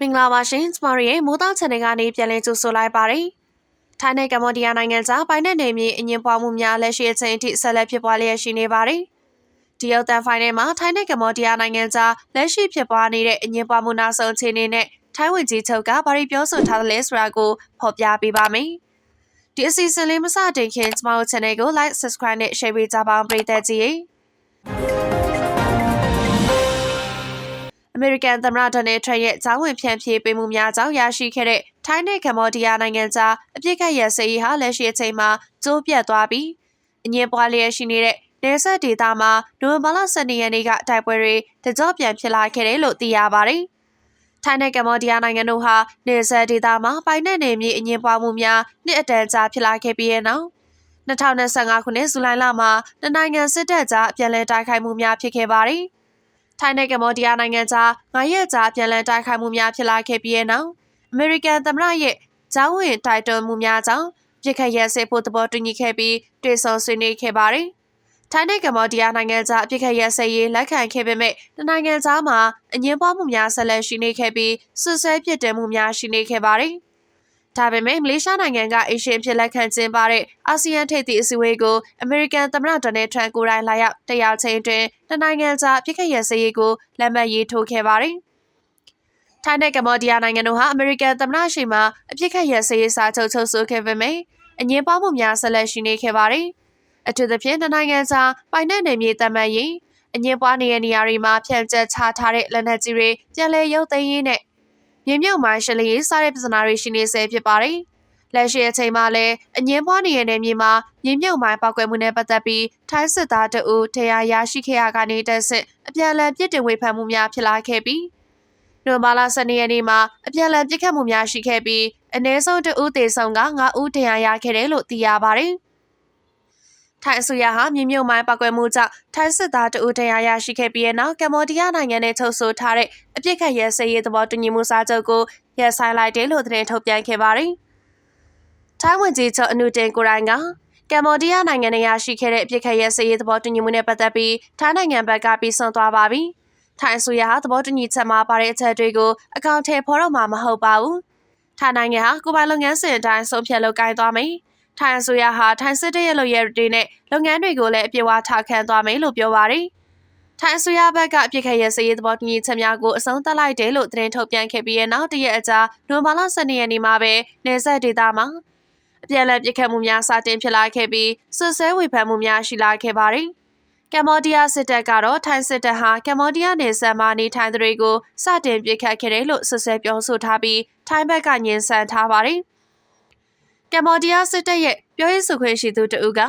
မင်္ဂလာပါရှင်ကျမတို့ရဲ့မိုးသား channel ကနေပြန်လည်ကြိုဆိုလိုက်ပါတယ်။ထိုင်းနဲ့ကမ္ဘောဒီးယားနိုင်ငံကြားပိုင်းတဲ့နေမြေအငင်းပွားမှုများလက်ရှိအချိန်အထိဆက်လက်ဖြစ်ပွားလျက်ရှိနေပါတယ်။ဒီရောက်တန်ဖိုင်နယ်မှာထိုင်းနဲ့ကမ္ဘောဒီးယားနိုင်ငံကြားလက်ရှိဖြစ်ပွားနေတဲ့အငင်းပွားမှုနောက်ဆုံးအခြေအနေနဲ့ထိုင်းဝင်ကြီးချုပ်ကဘာတွေပြောဆိုထားသလဲဆိုတာကိုဖော်ပြပေးပါမယ်။ဒီအစီအစဉ်လေးမစတင်ခင်ကျမတို့ channel ကို like subscribe နဲ့ share ပေးကြပါအောင်ပရိသတ်ကြီးရေ။ အမေရိကန်သမ္မတဒေါ်နယ်ထရန့်ရဲ့ဇောင်းဝင်ဖြန့်ဖြေးပေးမှုများကြောင့်ရရှိခဲ့တဲ့ထိုင်းနဲ့ကမ္ဘောဒီးယားနိုင်ငံကြားအပြစ်ခတ်ရစရေးဟာလက်ရှိအချိန်မှာကျိုးပြတ်သွားပြီးအငြင်းပွားလျက်ရှိနေတဲ့နေဆက်ဒေသမှာနိုဝင်ဘာလ12ရက်နေ့ကတိုက်ပွဲတွေတကြော့ပြန်ဖြစ်လာခဲ့တယ်လို့သိရပါတယ်။ထိုင်းနဲ့ကမ္ဘောဒီးယားနိုင်ငံတို့ဟာနေဆက်ဒေသမှာပိုင်တဲ့နေမြေအငြင်းပွားမှုများနှစ်အတန်ကြာဖြစ်လာခဲ့ပြီးတဲ့နောက်2025ခုနှစ်ဇူလိုင်လမှာနိုင်ငံစစ်တပ်ကြားအပြန်လည်တိုက်ခိုက်မှုများဖြစ်ခဲ့ပါတယ်။ ထိုင်းနဲ့ကမ္ဘောဒီးယားနိုင်ငံကြားငါးရက်ကြာပြန်လည်တိုက်ခိုက်မှုများဖြစ်လာခဲ့ပြီးတဲ့နောက်အမေရိကန်သမ္မတရဲ့ဂျောင်းဝင်တိုက်တွန်းမှုများကြောင့်ပြစ်ခတ်ရဲစေဖို့သဘောတူညီခဲ့ပြီးတွေ့ဆုံဆွေးနွေးခဲ့ပါတယ်။ထိုင်းနဲ့ကမ္ဘောဒီးယားနိုင်ငံကြားအပြစ်ခတ်ရဲစေရေးလက်ခံခဲ့ပေမဲ့နိုင်ငံသားမှာအငင်းပွားမှုများဆက်လက်ရှိနေခဲ့ပြီးဆွဆွဲပြစ်တင်မှုများရှိနေခဲ့ပါတယ်။ ဒါပေမဲ့မလေးရှားနိုင်ငံကအေရှင်ဖြစ်လက်ခံကျင်းပတဲ့အာဆီယံထိပ်သီးအစည်းအဝေးကိုအမေရိကန်သမ္မတဒေါ်နယ်ထရန့်ကိုယ်တိုင်လာရောက်တရားချင်းတွင်တနိုင်ငံကြားပြစ်ခတ်ရစရေးကိုလက်မှတ်ရေးထိုးခဲ့ပါတယ်။ထိုင်းနဲ့ကမ္ဘောဒီးယားနိုင်ငံတို့ဟာအမေရိကန်သမ္မတရှိမှအပြစ်ခတ်ရစရေးစာချုပ်ချုပ်ဆိုခဲ့ပေမဲ့အငင်းပေါမှုများဆက်လက်ရှိနေခဲ့ပါတယ်။အထူးသဖြင့်နိုင်ငံကြားပိုင်တဲ့နယ်မြေတမန်ရင်အငင်းပွားနေတဲ့နေရာတွေမှာဖြန့်ကျက်ချထားတဲ့လက်နက်ကြီးတွေပြန်လည်ရုပ်သိမ်းရေးနဲ့ မြေမြုပ်မိုင်းရှလေးစားတဲ့ပြဿနာတွေရှိနေဆဲဖြစ်ပါတယ်။လက်ရှိအချိန်မှာလည်းအငင်းပွားနေတဲ့မြေမှာမြေမြုပ်မိုင်းပောက်ကွဲမှုနဲ့ပတ်သက်ပြီးထိုင်းစစ်သားတအူတရားရရှိခဲ့ရကနေတဆင့်အပြန်အလှန်ပြစ်တင်ဝေဖန်မှုများဖြစ်လာခဲ့ပြီးနိုမာလာ12ရက်နေ့မှာအပြန်အလှန်ပြစ်ခတ်မှုများရှိခဲ့ပြီးအ ਨੇ ဆုံးတဦးသေဆုံးက9ဦးတရားရခဲ့တယ်လို့သိရပါတယ်။ ထိုင်းအစိုးရဟာမြေမြုပ်မိုင်းပောက်ကွဲမှုကြောင့်ထိုင်းစစ်သားတဦးတရားရရှိခဲ့ပြီးတဲ့နောက်ကမ္ဘောဒီးယားနိုင်ငံနဲ့ချုပ်ဆိုထားတဲ့အပြစ်ခတ်ရဲစရေးသဘောတူညီမှုစာချုပ်ကိုရပ်ဆိုင်းလိုက်တယ်လို့သတင်းထုတ်ပြန်ခဲ့ပါတယ်။ထိုင်းဝန်ကြီးချုပ်အနုတင်ကိုရိုင်ကကမ္ဘောဒီးယားနိုင်ငံနဲ့ရရှိခဲ့တဲ့အပြစ်ခတ်ရဲစရေးသဘောတူညီမှုနဲ့ပတ်သက်ပြီးထိုင်းနိုင်ငံဘက်ကပြီးဆုံးသွားပါပြီ။ထိုင်းအစိုးရဟာသဘောတူညီချက်မှာပါတဲ့အချက်တွေကိုအကောင့်ထဲဖော်တော့မှာမဟုတ်ပါဘူး။ထိုင်းနိုင်ငံဟာကိုယ်ပိုင်လုပ်ငန်းစဉ်အတိုင်းဆုံးဖြတ်လုပ်ကိုင်သွားမယ်။ ထိုင်းအစိုးရဟာထိုင်းစစ်တပ်ရဲ့လုပ်ရတွေနဲ့လုပ်ငန်းတွေကိုလည်းအပြည့်အဝထားခံသွားမယ်လို့ပြောပါတယ်။ထိုင်းအစိုးရဘက်ကအပြစ်ခတ်ရစရေးသဘောတူညီချက်များကိုအဆုံးသတ်လိုက်တယ်လို့သတင်းထုတ်ပြန်ခဲ့ပြီးတဲ့နောက်တရက်အကြာနိုဝင်ဘာလ12ရက်နေ့မှာပဲနေဆက်ဒေသမှာအပြန်အလှန်ပြစ်ခတ်မှုများစတင်ဖြစ်လာခဲ့ပြီးဆွဆွဲဝေဖန်မှုများရှိလာခဲ့ပါတယ်။ကမ္ဘောဒီးယားစစ်တပ်ကတော့ထိုင်းစစ်တပ်ဟာကမ္ဘောဒီးယားနယ်စပ်မှာနေထိုင်သူတွေကိုစတင်ပစ်ခတ်ခဲ့တယ်လို့ဆွဆွဲပြောဆိုထားပြီးထိုင်းဘက်ကညှဉ်းဆန်ထားပါတယ်။ ကမ္ဘောဒီးယားစစ်တပ်ရဲ့ပြောရေးဆိုခွင့်ရှိသူတဦးက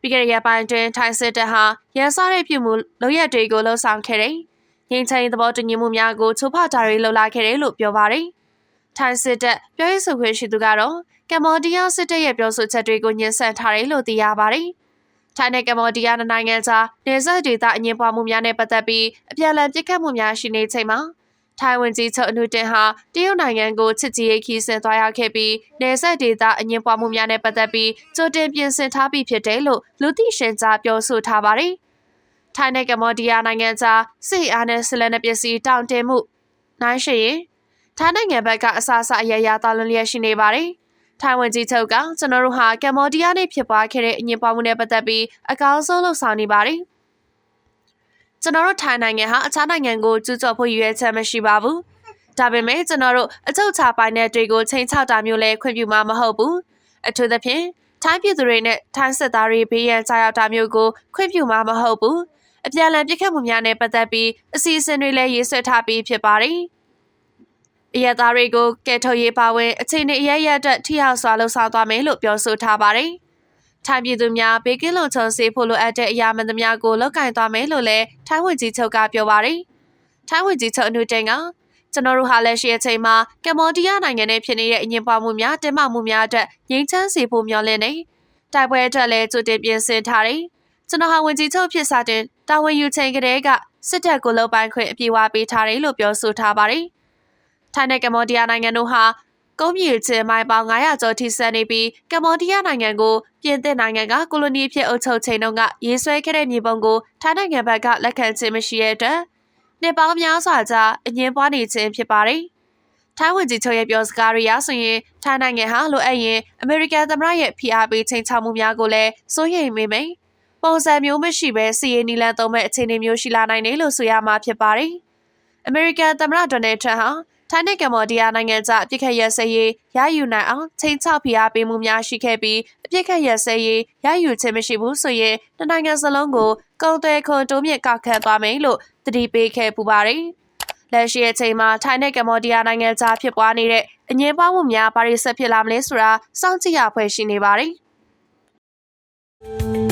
ပြီးခဲ့တဲ့ရက်ပိုင်းတွင်ထိုင်းစစ်တပ်ဟာရန်စားတဲ့ပြုမှုလုပ်ရက်တွေကိုလှုံ့ဆော်ခဲ့တယ်။ငင်းချင်းသဘောတူညီမှုများကိုချိုးဖောက်တာတွေလှုပ်လာခဲ့တယ်လို့ပြောပါတယ်။ထိုင်းစစ်တပ်ပြောရေးဆိုခွင့်ရှိသူကတော့ကမ္ဘောဒီးယားစစ်တပ်ရဲ့ပြောဆိုချက်တွေကိုညှဉ်းဆန်ထားတယ်လို့သိရပါတယ်။ထိုင်းနဲ့ကမ္ဘောဒီးယားနိုင်ငံကြားနေဆက်ဒေသအငြင်းပွားမှုများနဲ့ပတ်သက်ပြီးအပြန်အလှန်ပြစ်ခတ်မှုများရှိနေချိန်မှာ ထိုင်ဝန်ကြီးချုပ်အနုတင်ဟာတရုတ်နိုင်ငံကိုချစ်ကြည်ရေးခီးဆင်သွားရောက်ခဲ့ပြီးနေဆက်ဒေသအငင်းပွားမှုများနဲ့ပတ်သက်ပြီးကြိုတင်ပြင်ဆင်ထားပြီးဖြစ်တယ်လို့လူသိရှင်ကြားပြောဆိုထားပါတယ်။ထိုင်းနဲ့ကမ္ဘောဒီးယားနိုင်ငံကြားစစ်အားနဲ့ဆလန်တဲ့ပစ္စည်းတောင်းတင်မှုနိုင်ရှိရင်ထိုင်းနိုင်ငံဘက်ကအဆအဆအရရတာလွန်လျက်ရှိနေပါတယ်။ထိုင်ဝန်ကြီးချုပ်ကကျွန်တော်တို့ဟာကမ္ဘောဒီးယားနဲ့ဖြစ်ပွားခဲ့တဲ့အငင်းပွားမှုနဲ့ပတ်သက်ပြီးအကောင်းဆုံးလှုပ်ဆောင်နေပါတယ်။ ကျွန်တော်တို့ထိုင်းနိုင်ငံဟာအခြားနိုင်ငံကိုကျူးကျော်ဖို့ရည်ရွယ်ချက်မရှိပါဘူး။ဒါပေမဲ့ကျွန်တော်တို့အချုပ်ချပိုင်တဲ့တွေကိုချိန်ချတာမျိုးလဲခွင့်ပြုမှာမဟုတ်ဘူး။အထူးသဖြင့်ထိုင်းပြည်သူတွေနဲ့ထိုင်းစစ်သားတွေဘေးရန်ကြားရောက်တာမျိုးကိုခွင့်ပြုမှာမဟုတ်ဘူး။အပြန်အလှန်ပြစ်ခတ်မှုများနဲ့ပတ်သက်ပြီးအစီအစဉ်တွေလည်းရေးဆွဲထားပြီးဖြစ်ပါတယ်။အရသားတွေကိုကဲထုတ်ရေးပါဝင်အခြေအနေအရရအတွက်ထိရောက်စွာလှုပ်ဆောင်သွားမယ်လို့ပြောဆိုထားပါတယ်။ ထိုင်းပြည်သူများဘေးကင်းလုံခြုံစေဖို့လိုအပ်တဲ့အရာမှန်သမျှကိုလုပ်ကင်သွားမယ်လို့လည်းထိုင်းဝန်ကြီးချုပ်ကပြောပါတယ်။ထိုင်းဝန်ကြီးချုပ်အနုတင်ကကျွန်တော်တို့ဟာလက်ရှိအချိန်မှာကမ္ဘောဒီးယားနိုင်ငံနဲ့ဖြစ်နေတဲ့အငြင်းပွားမှုများတင်းမာမှုများအတွက်ငြိမ်းချမ်းစေဖို့မျှော်လင့်နေ။တိုက်ပွဲအတွက်လည်းကြိုတင်ပြင်ဆင်ထားတယ်။ကျွန်တော်ဟာဝန်ကြီးချုပ်ဖြစ်စတဲ့တာဝန်ယူချိန်ကလေးကစစ်တပ်ကိုလုံပိုင်ခွင့်အပြည့်အဝပေးထားတယ်လို့ပြောဆိုထားပါတယ်။ထိုင်းနဲ့ကမ္ဘောဒီးယားနိုင်ငံတို့ဟာ ကုန်းမြေချင်းမိုင်ပေါင်း900ကျော်ထိဆက်နေပြီးကမ္ဘောဒီးယားနိုင်ငံကိုပြင်သစ်နိုင်ငံကကိုလိုနီဖြစ်အုပ်ချုပ်ချိန်တုန်းကရေးဆွဲခဲ့တဲ့မြေပုံကိုထိုင်းနိုင်ငံဘက်ကလက်ခံခြင်းမရှိတဲ့အတွက်နှစ်ပေါင်းများစွာကြာအငင်းပွားနေခြင်းဖြစ်ပါတယ်ထိုင်းဝန်ကြီးချုပ်ရဲ့ပြောစကားတွေအရဆိုရင်ထိုင်းနိုင်ငံဟာလိုအပ်ရင်အမေရိကန်သမ္မတရဲ့ဖိအားပေးချိန်ချမှုများကိုလည်းစိုးရိမ်မိမိန်ပုံစံမျိုးမရှိဘဲစီရေးနီလန်သုံးမဲ့အခြေအနေမျိုးရှိလာနိုင်တယ်လို့ဆိုရမှာဖြစ်ပါတယ်။အမေရိကန်သမ္မတဒေါ်နယ်ထရန့်ဟာ ထိုင်းနဲ့ကမ္ဘောဒီးယားနိုင်ငံကြားအပြစ်ခတ်ရက်စဲရေးရယူနိုင်အောင်ချိန်ချဖိအားပေးမှုများရှိခဲ့ပြီးအပြစ်ခတ်ရက်စဲရေးရယူခြင်းမရှိဘူးဆိုရင်နှစ်နိုင်ငံစလုံးကိုကုန်သွယ်ခွန်တိုးမြင့်ကောက်ခံသွားမယ်လို့တတိပေးခဲ့ပူပါတယ်။လက်ရှိအချိန်မှာထိုင်းနဲ့ကမ္ဘောဒီးယားနိုင်ငံကြားဖြစ်ပွားနေတဲ့အငြင်းပွားမှုများဘာတွေဆက်ဖြစ်လာမလဲဆိုတာစောင့်ကြည့်ရဖွယ်ရှိနေပါတယ်။